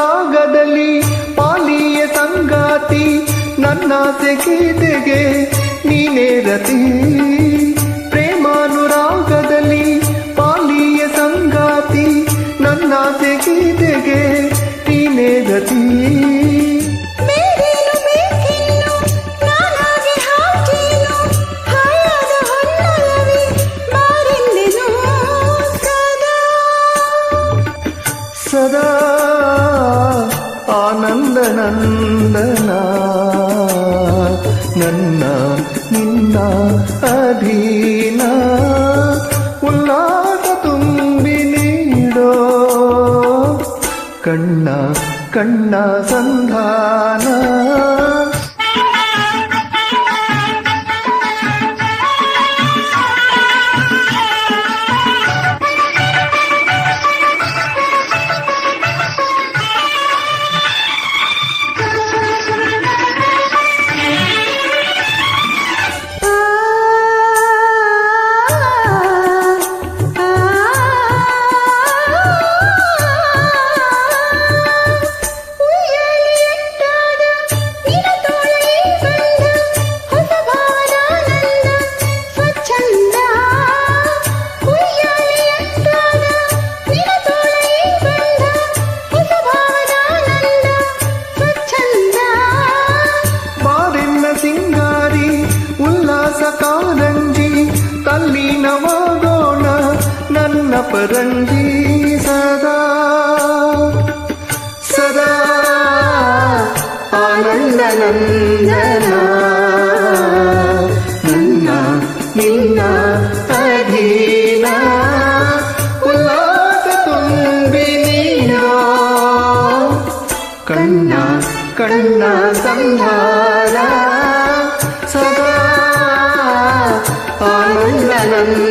ಸಾಗದಲ್ಲಿ ಪಾಲಿಯ ಸಂಗಾತಿ ನನ್ನ ತೆಗೆ ನೀನೇ ರತಿ. ನಂದನ ನನ್ನ ನಿನ್ನ ಅಧೀನ. ಉಲ್ಲಾಸ ತುಂಬಿ ನೀಡೋ. ಕಣ್ಣ ಕಣ್ಣ ಸಂಧಾನ. పరంగి సదా సదా ఆనందనందన. నిన్న నిన్న అధీన ఉల్లాస తుంబినియో కన్న కన్న సంధార సదా ఆనందనంద